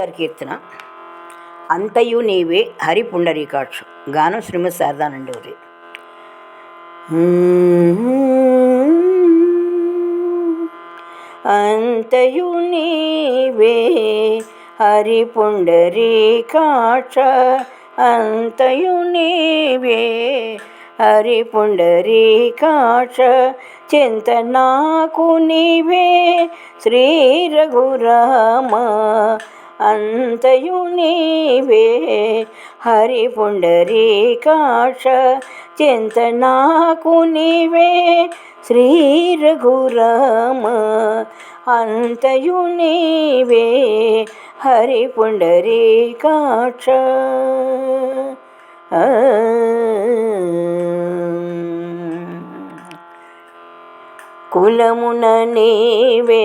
కీర్తన. అంతయు నీవే హరి పుండరీకాక్షు. గానం శ్రీమతి శారదానండవరి అంతయు నీవే హరి పుండరీకాక్ష. అంతయు నీవే హరి పుండరీకాక్ష. చింత నాకు నీవే శ్రీ రఘురామ. అంతయు నీవే. హరి పుండరీకాక్ష చింత నాకు నీవే. శ్రీ రఘురామ అంతయు నీవే. హరి పుండరీకాక్ష ఆ. కులమున నీవే.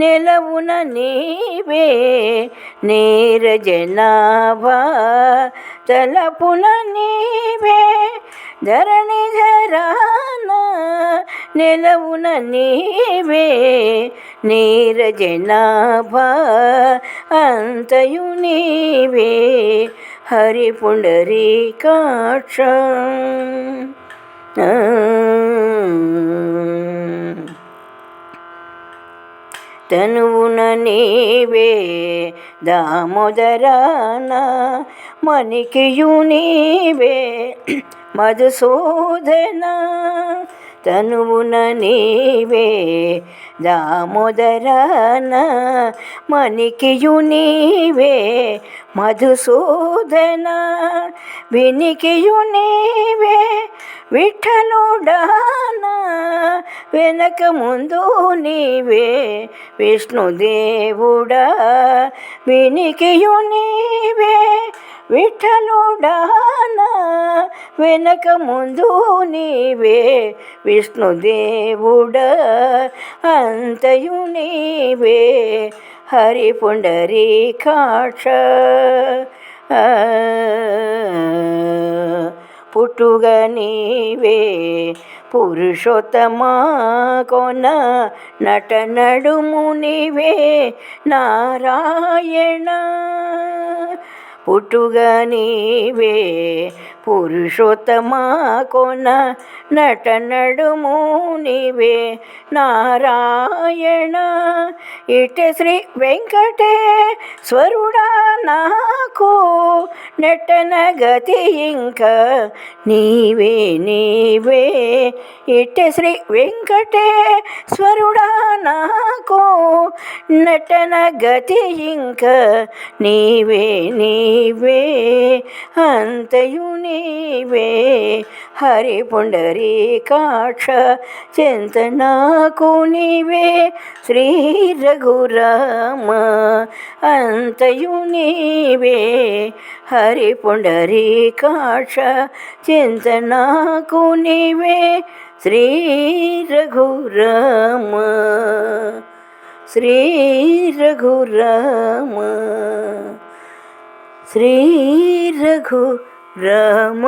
నెలవున నీవే నీరజనాభా. తలపున నీవే ధరణి ధరాన నెలవున నీవే నీరజనాభా. అంతయు నీవే హరి పుండరీకాక్ష తనువున నీవే దామోదరాన మణికియు నీవే మధుసూదన. తనువున నీవే దామోదరాన మణికియు నీవే మధుసూదన. వినికియు నీవే విఠలుడానా వెనక ముందు నీవే విష్ణుదేవుడా వినికియు నీవే విఠలుడానా. వెనక ముందు నీవే విష్ణుదేవుడా అంతయు నీవే హరి పుండరీకాక్ష పుట్టుగ నీవే పురుషోత్తమా కొన నట నడుము నీవే నారాయణ పుట్టుగ నీవే పురుషోత్తమా కొన నట నడుము నీవే నారాయణ ఇట శ్రీ వెంకటేశ్వరుడా నాకు నెట్టన గతి ఇంకా నీవే నీవే. ఇట శ్రీ వెంకటేశ్వరుడా నాకు నటన గతి ఇంక నీవే నీవే అంతయు నీవే. హరి పుండరీకాక్ష చింత నాకు నీవే. శ్రీ రఘురామ అంతయు నీవే. హరి పుండరీకాక్ష చింత నాకు నీవే. శ్రీ రఘురామ. శ్రీ రఘురామ. శ్రీ రఘు రామ